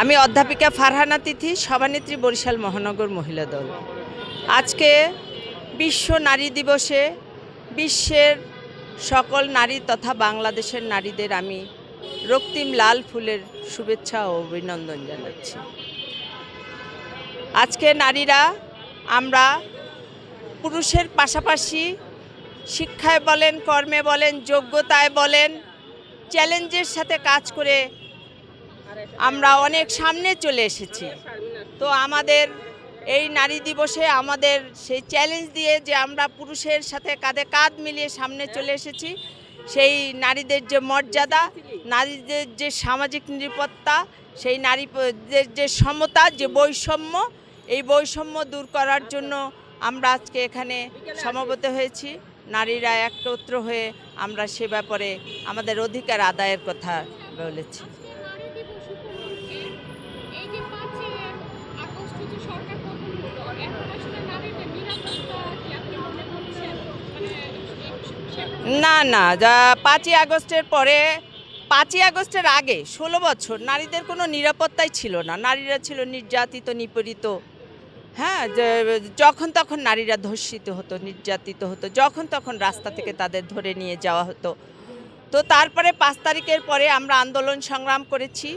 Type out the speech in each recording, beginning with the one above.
আমি অধ্যাপিকা ফারহানা তিথি, সভানেত্রী বরিশাল মহানগর মহিলা দল। আজকে বিশ্ব নারী দিবসে বিশ্বের সকল নারী তথা বাংলাদেশের নারীদের আমি রক্তিম লাল ফুলের শুভেচ্ছা ও অভিনন্দন জানাচ্ছি। আজকে নারীরা, আমরা পুরুষের পাশাপাশি শিক্ষায় বলেন, কর্মে বলেন, যোগ্যতায় বলেন, চ্যালেঞ্জের সাথে কাজ করে আমরা অনেক সামনে চলে এসেছি। তো আমাদের এই নারী দিবসে আমাদের সেই চ্যালেঞ্জ দিয়ে যে আমরা পুরুষের সাথে কাঁধে কাঁধ মিলিয়ে সামনে চলে এসেছি, সেই নারীদের যে মর্যাদা, নারীদের যে সামাজিক নিরাপত্তা, সেই নারীদের যে সমতা, যে বৈষম্য, এই বৈষম্য দূর করার জন্য আমরা আজকে এখানে সমবেত হয়েছি। নারীরা একত্র হয়ে আমরা সে ব্যাপারে আমাদের অধিকার আদায়ের কথা বলেছি। না না পাঁচই আগস্টের পরে, পাঁচই আগস্টের আগে, ষোলো বছর, নারীদের কোনো নিরাপত্তাই ছিল না। নারীরা ছিল নির্যাতিত, নিপীড়িত। হ্যাঁ যখন তখন নারীরা ধর্ষিত হতো, নির্যাতিত হতো, যখন তখন রাস্তা থেকে তাদের ধরে নিয়ে যাওয়া হতো। তো তারপরে পাঁচ তারিখের পরে আমরা আন্দোলন সংগ্রাম করেছি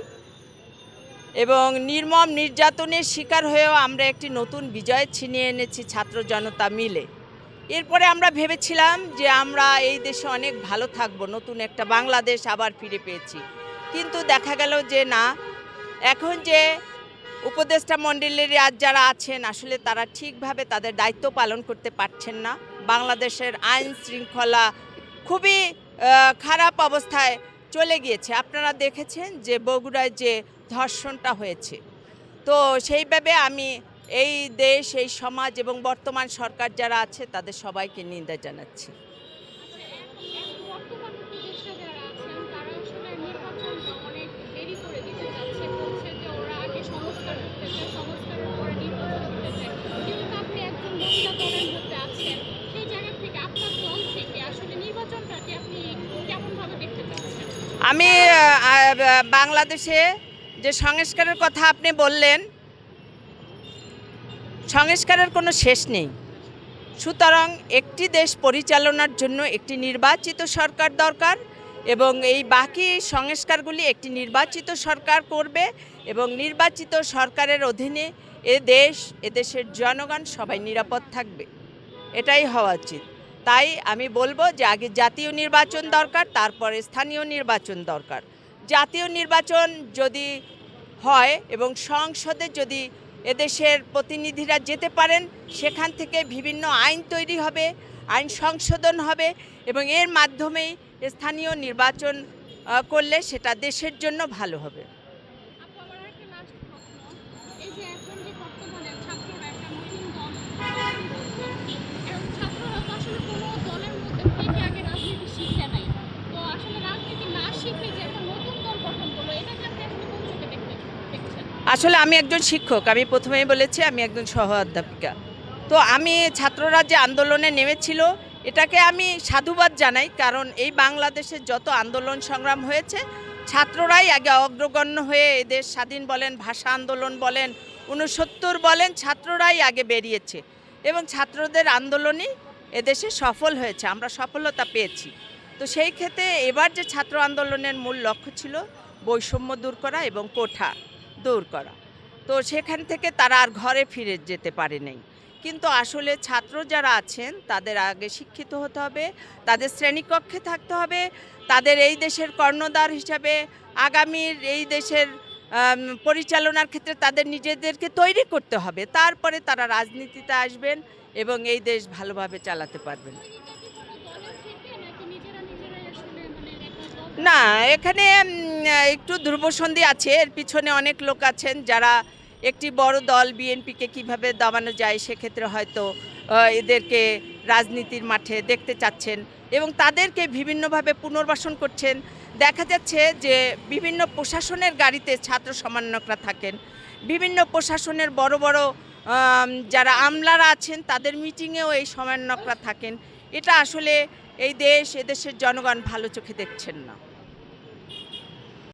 এবং নির্মম নির্যাতনের শিকার হয়েও আমরা একটি নতুন বিজয় ছিনিয়ে এনেছি ছাত্র জনতা মিলে। এরপরে আমরা ভেবেছিলাম যে আমরা এই দেশে অনেক ভালো থাকব, নতুন একটা বাংলাদেশ আবার ফিরে পেয়েছি। কিন্তু দেখা গেল যে না, এখন যে উপদেষ্টা মণ্ডলীর আজ যারা আছেন, আসলে তারা ঠিকভাবে তাদের দায়িত্ব পালন করতে পারছেন না। বাংলাদেশের আইন শৃঙ্খলা খুবই খারাপ অবস্থায় চলে গিয়েছে। আপনারা দেখেছেন যে বগুড়ায় যে ধর্ষণটা হয়েছে। তো সেইভাবে আমি এই দেশ, এই সমাজ এবং বর্তমান সরকার যারা আছে, তাদের সবাইকে নিন্দা জানাচ্ছি। আমি বাংলাদেশে যে সংস্কারের কথা আপনি বললেন সংস্কারের কোনো শেষ নেই। সুতরাং একটি দেশ পরিচালনার জন্য একটি নির্বাচিত সরকার দরকার এবং এই বাকি সংস্কারগুলি একটি নির্বাচিত সরকার করবে এবং নির্বাচিত সরকারের অধীনে এ দেশ এদেশের জনগণ সবাই নিরাপদ থাকবে। এটাই হওয়া উচিত। তাই আমি বলব যে আগে জাতীয় নির্বাচন দরকার, তারপরে স্থানীয় নির্বাচন দরকার। জাতীয় নির্বাচন যদি হয় এবং সংসদে যদি এদেশের প্রতিনিধিরা যেতে পারেন, সেখান থেকে বিভিন্ন আইন তৈরি হবে, আইন সংশোধন হবে এবং এর মাধ্যমেই স্থানীয় নির্বাচন করলে সেটা দেশের জন্য ভালো হবে আপু আমার একটা লাস্ট প্রশ্ন এই যে এখন যে বর্তমানে ছাত্ররা একটা নতুন দল তৈরি করছে এবং ছাত্ররা তো আসলে কোনো দলের মধ্যে থেকে আগে রাজনীতি শিখে নাই তো আসলে রাজনীতি না শিখে যে একটা নতুন দল গঠন করল এটাকে আপনি আসলে কোন চোখে দেখতে দেখছেন আসলে আমি একজন শিক্ষক, আমি প্রথমেই বলেছি আমি একজন সহ অধ্যাপিকা। তো আমি ছাত্ররা যে আন্দোলনে নেমেছিল, এটাকে আমি সাধুবাদ জানাই, কারণ এই বাংলাদেশে যত আন্দোলন সংগ্রাম হয়েছে, ছাত্ররাই আগে অগ্রগণ্য হয়ে এদের স্বাধীন বলেন, ভাষা আন্দোলন বলেন উনসত্তর বলেন, ছাত্ররাই আগে বেরিয়েছে। এবং ছাত্রদের আন্দোলনই এদেশে সফল হয়েছে, আমরা সফলতা পেয়েছি। তো সেই ক্ষেত্রে এবার যে ছাত্র আন্দোলনের মূল লক্ষ্য ছিল বৈষম্য দূর করা এবং কোঠা। দূর করা। তো সেখান থেকে তারা আর ঘরে ফিরে যেতে পারে নাই কিন্তু আসলে ছাত্র যারা আছেন, তাদের আগে শিক্ষিত হতে হবে, তাদের শ্রেণীকক্ষে থাকতে হবে, তাদের এই দেশের কর্ণধার হিসাবে আগামীর এই দেশের পরিচালনার ক্ষেত্রে তাদের নিজেদেরকে তৈরি করতে হবে। তারপরে তারা রাজনীতিতে আসবেন এবং এই দেশ ভালোভাবে চালাতে পারবেন কোনো দলের থেকে নাকি নিজেরা নিজেরাই আসলে মানে একটা দল না, এখানে একটু ধ্রুবসন্ধি আছে। এর পিছনে অনেক লোক আছেন যারা একটি বড় দল বিএনপিকে কীভাবে দাবানো যায় সেক্ষেত্রে হয়তো এদেরকে রাজনীতির মাঠে দেখতে চাচ্ছেন এবং তাদেরকে বিভিন্নভাবে পুনর্বাসন করছেন। দেখা যাচ্ছে যে বিভিন্ন প্রশাসনের গাড়িতে ছাত্র সমন্বয়করা থাকেন। বিভিন্ন প্রশাসনের বড় বড় যারা আমলারা আছেন তাদের মিটিংয়েও এই সমন্বয়করা থাকেন। এটা আসলে এই দেশ, এদেশের জনগণ ভালো চোখে দেখছেন না।